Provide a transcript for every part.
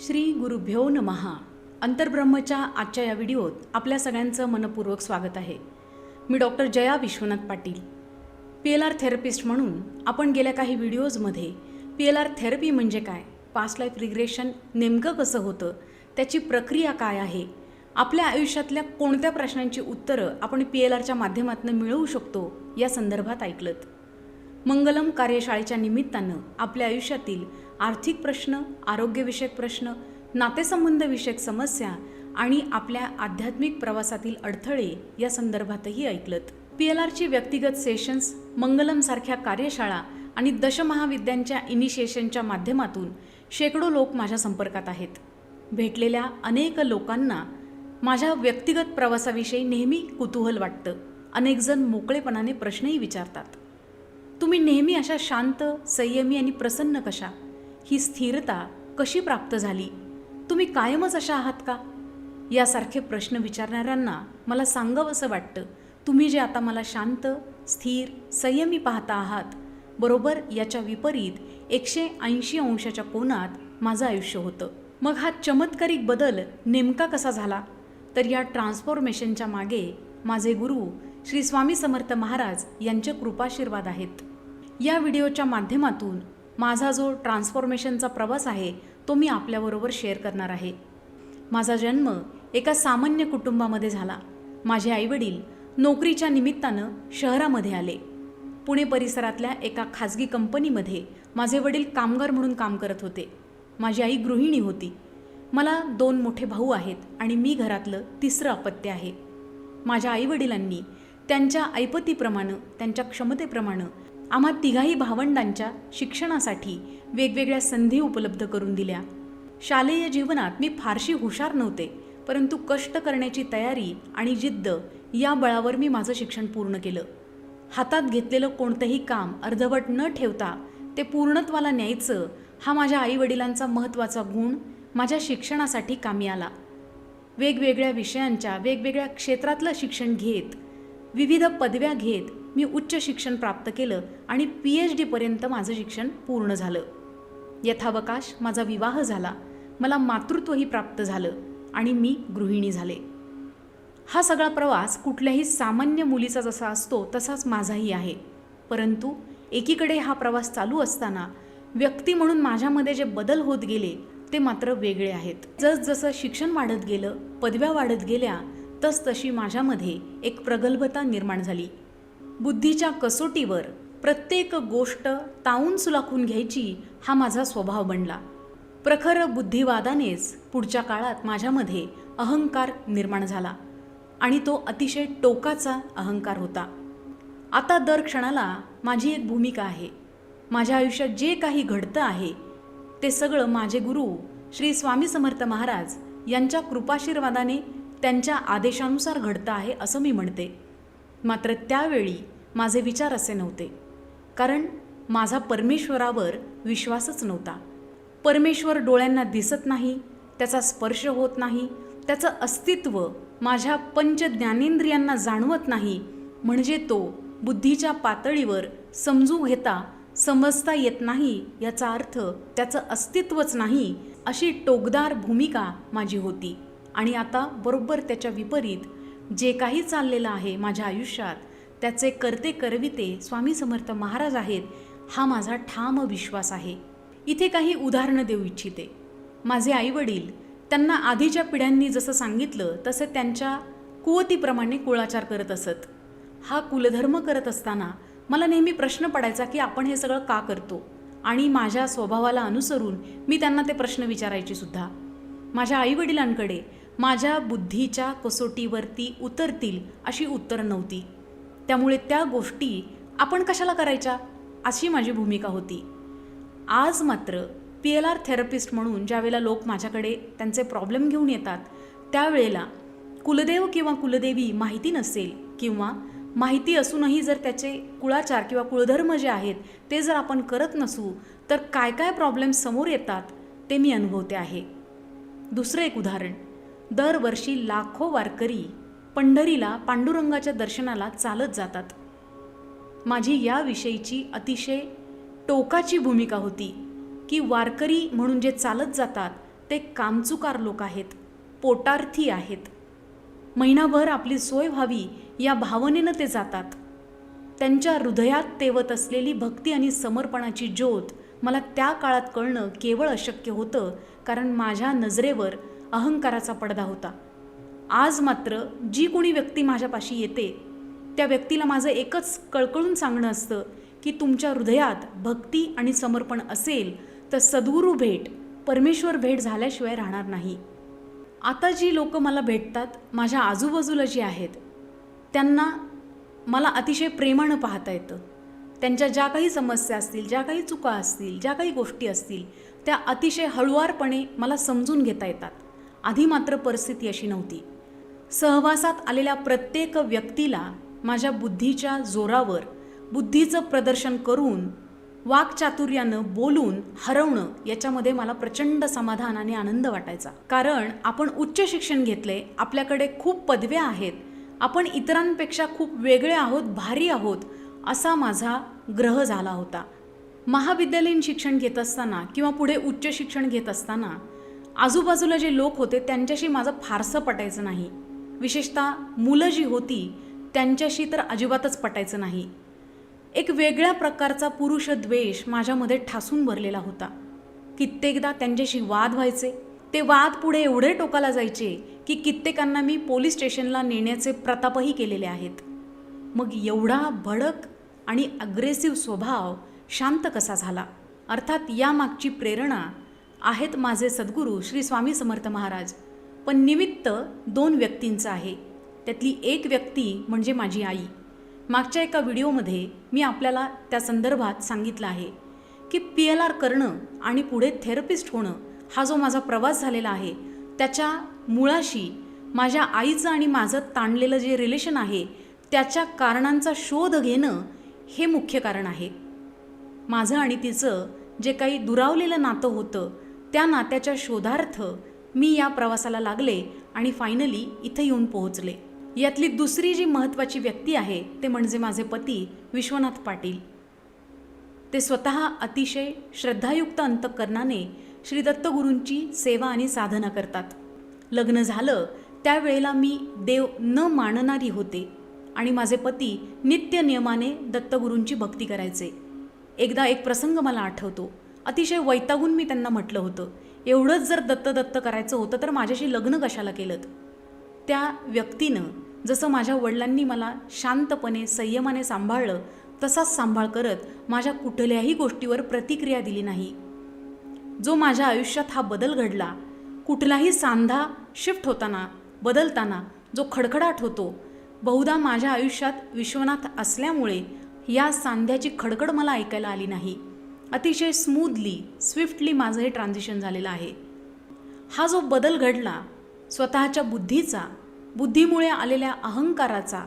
श्री गुरुभ्यो नमहा अंतर्ब्रह्मच्या आजच्या या व्हिडिओत आपल्या सगळ्यांचं मनपूर्वक स्वागत आहे. मी doctor Jaya Vishwanath Patil. P L R therapist म्हणून आपण गेल्या काही व्हिडिओजमध्ये पी एल आर थेरपी म्हणजे काय पास्ट लाईफ रिग्रेशन नेमकं कसं होतं त्याची प्रक्रिया काय आहे आपल्या आयुष्यातल्या कोणत्या प्रश्नांची उत्तरं आपण पी एल आरच्या माध्यमातून मिळवू शकतो या संदर्भात ऐकलत. मंगलम कार्यशाळेच्या निमित्तानं आपल्या आयुष्यातील आर्थिक प्रश्न आरोग्यविषयक प्रश्न नातेसंबंधविषयक समस्या आणि आपल्या आध्यात्मिक प्रवासातील अडथळे या संदर्भातही ऐकलत. पी एल आरची व्यक्तिगत सेशन्स मंगलमसारख्या कार्यशाळा आणि दशमहाविद्यांच्या इनिशिएशनच्या माध्यमातून शेकडो लोक माझ्या संपर्कात आहेत. भेटलेल्या अनेक लोकांना माझ्या व्यक्तिगत प्रवासाविषयी नेहमी कुतूहल वाटतं. अनेकजण मोकळेपणाने प्रश्नही विचारतात. तुम्ही नेहमी अशा शांत संयमी आणि प्रसन्न कशा? ही स्थिरता कशी प्राप्त झाली? तुम्ही कायमच अशा आहात का? यासारखे प्रश्न विचारणाऱ्यांना मला सांगावंसं वाटतं. तुम्ही जे आता मला शांत स्थिर संयमी पाहता आहात बरोबर याच्या विपरीत एकशे ऐंशी अंशाच्या कोनात माझं आयुष्य होतं. मग हा चमत्कारिक बदल नेमका कसा झाला? तर या ट्रान्सफॉर्मेशनच्या मागे माझे गुरु श्री स्वामी समर्थ महाराज यांचे कृपाशीर्वाद आहेत. या व्हिडिओच्या माध्यमातून माझा जो ट्रान्सफॉर्मेशनचा प्रवास आहे तो मी आपल्याबरोबर शेअर करणार आहे. माझा जन्म एका सामान्य कुटुंबामध्ये झाला. माझे आईवडील नोकरीच्या निमित्तानं शहरामध्ये आले. पुणे परिसरातल्या एका खाजगी कंपनीमध्ये माझे वडील कामगार म्हणून काम करत होते. माझी आई गृहिणी होती. मला दोन मोठे भाऊ आहेत आणि मी घरातलं तिसरं अपत्य आहे. माझ्या आईवडिलांनी त्यांच्या ऐपतीप्रमाणे त्यांच्या क्षमतेप्रमाणे आम्हा तिघाही भावंडांच्या शिक्षणासाठी वेगवेगळ्या संधी उपलब्ध करून दिल्या. शालेय जीवनात मी फारशी हुशार नव्हते परंतु कष्ट करण्याची तयारी आणि जिद्द या बळावर मी माझं शिक्षण पूर्ण केलं. हातात घेतलेलं कोणतंही काम अर्धवट न ठेवता ते पूर्णत्वाला न्यायचं हा माझ्या आईवडिलांचा महत्त्वाचा गुण माझ्या शिक्षणासाठी कामी आला. वेगवेगळ्या विषयांच्या वेगवेगळ्या क्षेत्रातलं शिक्षण घेत विविध पदव्या घेत मी उच्च शिक्षण प्राप्त केलं आणि पी एच डीपर्यंत माझं शिक्षण पूर्ण झालं. यथावकाश माझा विवाह झाला. मला मातृत्वही प्राप्त झालं आणि मी गृहिणी झाले. हा सगळा प्रवास कुठल्याही सामान्य मुलीचा जसा असतो तसाच माझाही आहे. परंतु एकीकडे हा प्रवास चालू असताना व्यक्ती म्हणून माझ्यामध्ये जे बदल होत गेले ते मात्र वेगळे आहेत. जसजसं शिक्षण वाढत गेलं पदव्या वाढत गेल्या तसतशी माझ्यामध्ये एक प्रगल्भता निर्माण झाली. बुद्धीच्या कसोटीवर प्रत्येक गोष्ट ताऊन सुलाखून घ्यायची हा माझा स्वभाव बनला. प्रखर बुद्धिवादानेच पुढच्या काळात माझ्यामध्ये अहंकार निर्माण झाला आणि तो अतिशय टोकाचा अहंकार होता. आता दर क्षणाला माझी एक भूमिका आहे. माझ्या आयुष्यात जे काही घडतं आहे ते सगळं माझे गुरु श्री स्वामी समर्थ महाराज यांच्या कृपाशीर्वादाने त्यांच्या आदेशानुसार घडतं आहे असं मी म्हणते. मात्र त्यावेळी माझे विचार असे नव्हते. कारण माझा परमेश्वरावर विश्वासच नव्हता. परमेश्वर डोळ्यांना दिसत नाही त्याचा स्पर्श होत नाही त्याचं अस्तित्व माझ्या पंच ज्ञानेंद्रियांना जाणवत नाही म्हणजे तो बुद्धीच्या पातळीवर समजू घेता समजता येत नाही याचा अर्थ त्याचं अस्तित्वच नाही अशी टोकदार भूमिका माझी होती. आणि आता बरोबर त्याच्या विपरीत जे काही चाललेलं आहे माझ्या आयुष्यात त्याचे करते करविते स्वामी समर्थ महाराज आहेत हा माझा ठाम विश्वास आहे. इथे काही उदाहरणं देऊ इच्छिते. माझे आईवडील त्यांना आधीच्या पिढ्यांनी जसं सांगितलं तसं त्यांच्या कुवतीप्रमाणे कुळाचार करत असत. हा कुलधर्म करत असताना मला नेहमी प्रश्न पडायचा की आपण हे सगळं का करतो? आणि माझ्या स्वभावाला अनुसरून मी त्यांना ते प्रश्न विचारायची सुद्धा. माझ्या आईवडिलांकडे माझ्या बुद्धीच्या कसोटीवरती उतरतील अशी उत्तर नव्हती. त्यामुळे त्या गोष्टी आपण कशाला करायच्या? अशी माझी भूमिका होती. आज मात्र पी एल आर थेरपिस्ट म्हणून ज्यावेळेला लोक माझ्याकडे त्यांचे प्रॉब्लेम घेऊन येतात त्यावेळेला कुलदेव किंवा कुलदेवी माहिती नसेल किंवा माहिती असूनही जर त्याचे कुळाचार किंवा कुळधर्म जे आहेत ते जर आपण करत नसू तर काय काय प्रॉब्लेम समोर येतात ते मी अनुभवते आहे. दुसरं एक उदाहरण. दरवर्षी लाखो वारकरी पंढरीला पांडुरंगाच्या दर्शनाला चालत जातात. माझी याविषयीची अतिशय टोकाची भूमिका होती की वारकरी म्हणून जे चालत जातात ते कामचुकार लोक आहेत पोटार्थी आहेत. महिनाभर आपली सोय व्हावी या भावनेनं ते जातात. त्यांच्या हृदयात तेवत असलेली भक्ती आणि समर्पणाची ज्योत मला त्या काळात कळणं केवळ अशक्य होतं कारण माझ्या नजरेवर अहंकाराचा पडदा होता. आज मात्र जी कोणी व्यक्ती माझ्यापाशी येते त्या व्यक्तीला माझं एकच कळकळून सांगणं असतं की तुमच्या हृदयात भक्ती आणि समर्पण असेल तर सद्गुरू भेट परमेश्वर भेट झाल्याशिवाय राहणार नाही. आता जी लोक मला भेटतात माझ्या आजूबाजूला जी आहेत त्यांना मला अतिशय प्रेमानं पाहता येतं. त्यांच्या ज्या काही समस्या असतील ज्या काही चुका असतील ज्या काही गोष्टी असतील त्या अतिशय हळुवारपणे मला समजून घेता येतात. आधी मात्र परिस्थिती अशी नव्हती. सहवासात आलेल्या प्रत्येक व्यक्तीला माझ्या बुद्धीच्या जोरावर बुद्धीचं प्रदर्शन करून वाकचातुर्यानं बोलून हरवणं याच्यामध्ये मला प्रचंड समाधान आणि आनंद वाटायचा. कारण आपण उच्च शिक्षण घेतले आपल्याकडे खूप पदव्या आहेत आपण इतरांपेक्षा खूप वेगळे आहोत भारी आहोत असा माझा ग्रह झाला होता. महाविद्यालयीन शिक्षण घेत असताना किंवा पुढे उच्च शिक्षण घेत असताना आजूबाजूला जे लोक होते त्यांच्याशी माझं फारसं पटायचं नाही. विशेषतः मुलं जी होती त्यांच्याशी तर अजिबातच पटायचं नाही. एक वेगळ्या प्रकारचा पुरुष द्वेष माझ्यामध्ये ठासून भरलेला होता. कित्येकदा त्यांच्याशी वाद व्हायचे ते वाद पुढे एवढे टोकाला जायचे की कित्येकांना मी पोलीस स्टेशनला नेण्याचे प्रतापही केलेले आहेत. मग एवढा भडक आणि अग्रेसिव्ह स्वभाव शांत कसा झाला? अर्थात यामागची प्रेरणा आहेत माझे सद्गुरू श्री स्वामी समर्थ महाराज. पण निमित्त दोन व्यक्तींचं आहे. त्यातली एक व्यक्ती म्हणजे माझी आई. मागच्या एका व्हिडिओमध्ये मी आपल्याला त्या संदर्भात सांगितलं आहे की पी एल आर करणं आणि पुढे थेरपिस्ट होणं हा जो माझा प्रवास झालेला आहे त्याच्या मुळाशी माझ्या आईचं आणि माझं ताणलेलं जे रिलेशन आहे त्याच्या कारणांचा शोध घेणं हे मुख्य कारण आहे. माझं आणि तिचं जे काही दुरावलेलं नातं होतं त्या नात्याच्या शोधार्थ मी या प्रवासाला लागले आणि फायनली इथं येऊन पोहोचले. यातली दुसरी जी महत्त्वाची व्यक्ती आहे ते म्हणजे माझे पती विश्वनाथ पाटील. ते स्वतः अतिशय श्रद्धायुक्त अंतकरणाने श्री दत्तगुरूंची सेवा आणि साधना करतात. लग्न झालं त्यावेळेला मी देव न मानणारी होते आणि माझे पती नित्य नियमाने दत्तगुरूंची भक्ती करायचे. एकदा एक प्रसंग मला आठवतो. अतिशय वैतागून मी त्यांना म्हटलं होतं एवढंच जर दत्त दत्त करायचं होतं तर माझ्याशी लग्न कशाला केलं त्या व्यक्तीनं जसं माझ्या वडिलांनी मला शांतपणे संयमाने सांभाळलं तसाच सांभाळ करत माझ्या कुठल्याही गोष्टीवर प्रतिक्रिया दिली नाही. जो माझ्या आयुष्यात हा बदल घडला कुठलाही सांधा शिफ्ट होताना बदलताना जो खडखडाट होतो बहुधा माझ्या आयुष्यात विश्वनाथ असल्यामुळे या सांध्याची खडखड मला ऐकायला आली नाही. अतिशय स्मूथली स्विफ्टली माझं हे ट्रान्झिशन झालेलं आहे. हा जो बदल घडला स्वतःच्या बुद्धीचा बुद्धीमुळे आलेल्या अहंकाराचा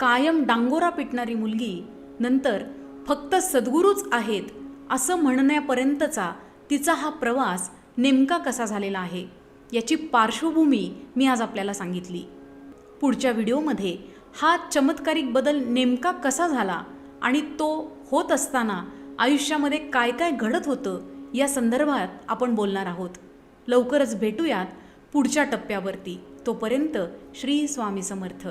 कायम डांगोरा पिटणारी मुलगी नंतर फक्त सद्गुरूच आहेत असं म्हणण्यापर्यंतचा तिचा हा प्रवास नेमका कसा झालेला आहे याची पार्श्वभूमी मी आज आपल्याला सांगितली. पुढच्या व्हिडिओमध्ये हा चमत्कारिक बदल नेमका कसा झाला आणि तो होत असताना आयुष्यामध्ये काय काय घडत होतं या संदर्भात आपण बोलणार आहोत. लवकरच भेटूयात पुढच्या टप्प्यावरती. तोपर्यंत श्री स्वामी समर्थ.